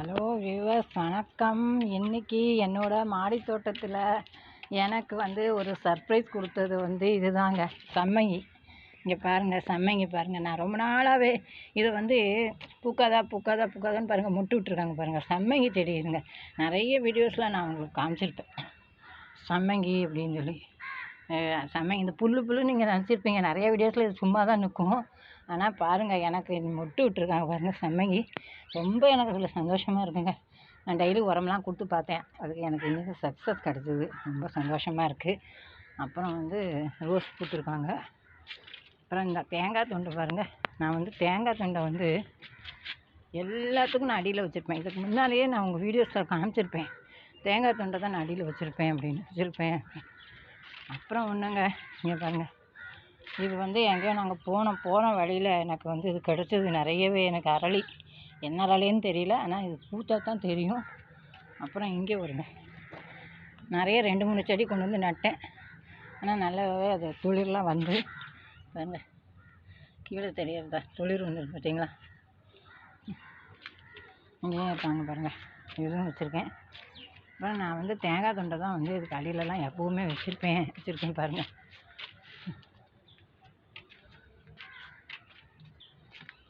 Hello viewers வணக்கம். இன்றைக்கி என்னோட மாடி தோட்டத்தில் எனக்கு வந்து ஒரு சர்ப்ரைஸ் கொடுத்தது வந்து இதுதாங்க சம்மங்கி. இங்கே பாருங்கள் சம்மங்கி பாருங்கள் நான் ரொம்ப நாளாகவே இதை வந்து பூக்காதா பூக்காதா பூக்காதான்னு பாருங்கள் முட்டு விட்ருக்காங்க பாருங்கள் சம்மங்கி தெரியுதுங்க நிறைய வீடியோஸில் நான் உங்களுக்கு காமிச்சிருப்பேன். சம்மங்கி அப்படின்னு சொல்லி. அஹ் சம்மங்கி இந்த புல் புல்லு நீங்கள் நினச்சிருப்பீங்க. நிறைய வீடியோஸில் இது சும்மா தான் நிற்கும். ஆனால் பாருங்கள் எனக்கு இது மொட்டு விட்டுருக்காங்க பாருங்கள் சம்மங்கி ரொம்ப எனக்கு அதில் சந்தோஷமாக இருக்குங்க. நான் டெய்லி உரம்லாம் கொடுத்து பார்த்தேன். அதுக்கு எனக்கு இன்றைக்கி சக்ஸஸ் கிடச்சிது. ரொம்ப சந்தோஷமாக இருக்குது அப்புறம் வந்து ரோஸ் கொடுத்துருக்காங்க அப்புறம் இந்த தேங்காய் துண்டு பாருங்கள் நான் வந்து தேங்காய் துண்டை வந்து எல்லாத்துக்கும் நான் அடியில் வச்சுருப்பேன். இதுக்கு முன்னாலேயே நான் உங்கள் வீடியோஸில் காமிச்சிருப்பேன். தேங்காய் துண்டை தான் நான் அடியில் வச்சுருப்பேன் அப்படின்னு வச்சுருப்பேன் அப்புறம் ஒன்றுங்க இங்கே பாருங்கள் இது வந்து எங்கேயோ நாங்கள் போனோம். போன வழியில் எனக்கு வந்து இது கிடச்சிது நிறையவே எனக்கு அரளி. என்ன அரளின்னு தெரியல. ஆனால் இது பூத்தா தான் தெரியும். அப்புறம் இங்கே வருங்க. நிறைய ரெண்டு மூணு செடி கொண்டு வந்து நட்டேன். ஆனால் நல்லாவே அது துளிர்லாம் வந்து பாருங்க. கீழே தெரியறதா துளிர் வந்து பார்த்தீங்களா? இங்கேயும் இருக்காங்க பாருங்கள் இதுவும் வச்சுருக்கேன். அப்புறம் நான் வந்து தேங்காய் தொண்டை தான் வந்து இதுக்கு அடியிலலாம் எப்போவுமே வச்சுருப்பேன். வச்சுருக்கேன் பாருங்கள்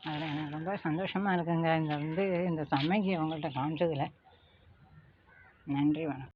அதில் எனக்கு ரொம்ப சந்தோஷமாக இருக்குங்க. இந்த வந்து இந்த சமைக்கு அவங்கள்ட்ட காமிச்சதில் நன்றி வணக்கம்.